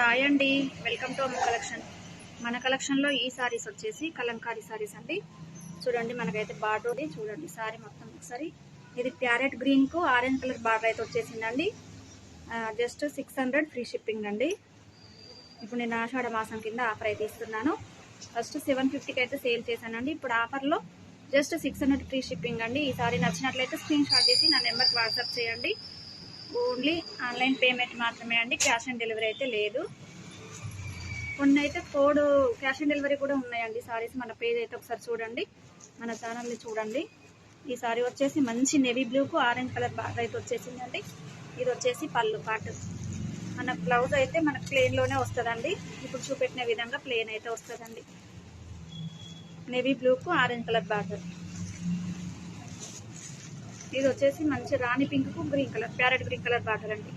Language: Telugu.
హాయ్ అండి. Welcome to Amma collection. మన కలెక్షన్లో ఈ సారీస్ వచ్చేసి కలంకారీ సారీస్ అండి. చూడండి మనకైతే బార్డర్ ఉంది. చూడండి సారీ మొత్తం ఒకసారి. ఇది ప్యారెట్ గ్రీన్కు ఆరెంజ్ కలర్ బార్డర్ అయితే వచ్చేసిందండి. Just six hundred free shipping అండి. ఇప్పుడు నేను ఆషాఢ మాసం కింద ఆఫర్ అయితే ఇస్తున్నాను. ఫస్ట్ సెవెన్ ఫిఫ్టీకి అయితే సేల్ చేశానండి. ఇప్పుడు ఆఫర్లో just six hundred free shipping అండి. ఈ సారీ నచ్చినట్లయితే స్క్రీన్ షాట్ చేసి నా నెంబర్కి వాట్సాప్ చేయండి. ఓన్లీ ఆన్లైన్ పేమెంట్ మాత్రమే అండి క్యాష్ ఆన్ డెలివరీ అయితే లేదు. కొన్ని అయితే కోడ్ క్యాష్ ఆన్ డెలివరీ కూడా ఉన్నాయండి సారీస్ మన పేజ్ అయితే ఒకసారి చూడండి మన ఛానల్ని చూడండి. ఈ సారీ వచ్చేసి మంచి నెవీ బ్లూకు ఆరెంజ్ కలర్ బార్డర్ అయితే వచ్చేసిందండి. ఇది వచ్చేసి పళ్ళు పాటు. మన బ్లౌజ్ అయితే మనకు ప్లెయిన్లోనే వస్తుందండి. ఇప్పుడు చూపెట్టిన విధంగా ప్లెయిన్ అయితే వస్తుందండి. నెవీ బ్లూకు ఆరెంజ్ కలర్ బార్డర్ ఇది వచ్చేసి మంచి రాణి పింక్కు green colour parrot green colour border అండి.